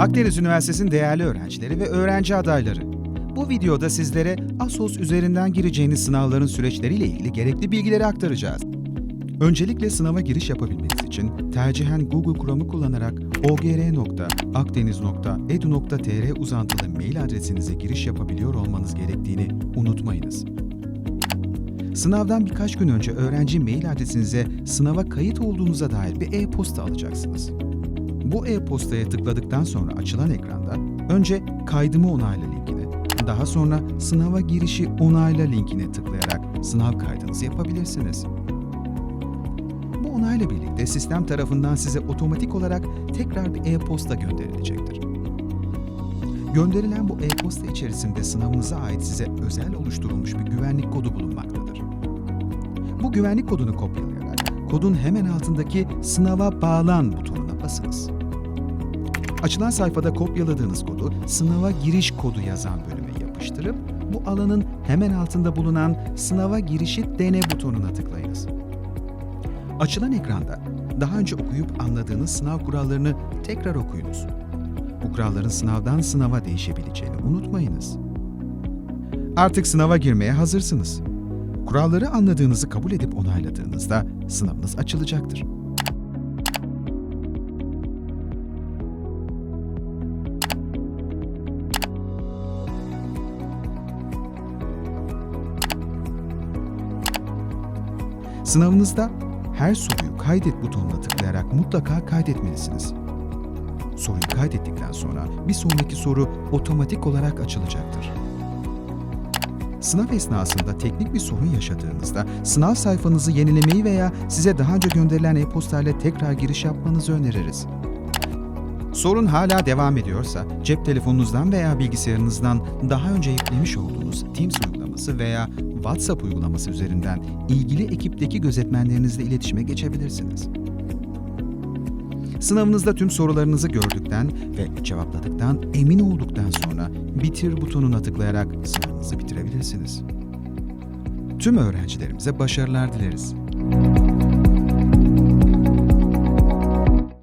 Akdeniz Üniversitesi'nin değerli öğrencileri ve öğrenci adayları. Bu videoda sizlere ASOS üzerinden gireceğiniz sınavların süreçleriyle ilgili gerekli bilgileri aktaracağız. Öncelikle sınava giriş yapabilmeniz için tercihen Google Chrome'u kullanarak ogr.akdeniz.edu.tr uzantılı mail adresinize giriş yapabiliyor olmanız gerektiğini unutmayınız. Sınavdan birkaç gün önce öğrenci mail adresinize sınava kayıt olduğunuza dair bir e-posta alacaksınız. Bu e-postaya tıkladıktan sonra açılan ekranda önce kaydımı onayla linkine, daha sonra sınava girişi onayla linkine tıklayarak sınav kaydınızı yapabilirsiniz. Bu onayla birlikte sistem tarafından size otomatik olarak tekrar bir e-posta gönderilecektir. Gönderilen bu e-posta içerisinde sınavınıza ait size özel oluşturulmuş bir güvenlik kodu bulunmaktadır. Bu güvenlik kodunu kopyalayarak kodun hemen altındaki sınava bağlan butonuna basınız. Açılan sayfada kopyaladığınız kodu sınava giriş kodu yazan bölüme yapıştırıp bu alanın hemen altında bulunan sınava girişi dene butonuna tıklayınız. Açılan ekranda daha önce okuyup anladığınız sınav kurallarını tekrar okuyunuz. Bu kuralların sınavdan sınava değişebileceğini unutmayınız. Artık sınava girmeye hazırsınız. Kuralları anladığınızı kabul edip onayladığınızda sınavınız açılacaktır. Sınavınızda her soruyu kaydet butonuna tıklayarak mutlaka kaydetmelisiniz. Soruyu kaydettikten sonra bir sonraki soru otomatik olarak açılacaktır. Sınav esnasında teknik bir sorun yaşadığınızda sınav sayfanızı yenilemeyi veya size daha önce gönderilen e-posta ile tekrar giriş yapmanızı öneririz. Sorun hala devam ediyorsa cep telefonunuzdan veya bilgisayarınızdan daha önce yüklemiş olduğunuz Teams uygulaması veya WhatsApp uygulaması üzerinden ilgili ekipteki gözetmenlerinizle iletişime geçebilirsiniz. Sınavınızda tüm sorularınızı gördükten ve cevapladıktan emin olduktan sonra bitir butonuna tıklayarak sınavınızı bitirebilirsiniz. Tüm öğrencilerimize başarılar dileriz.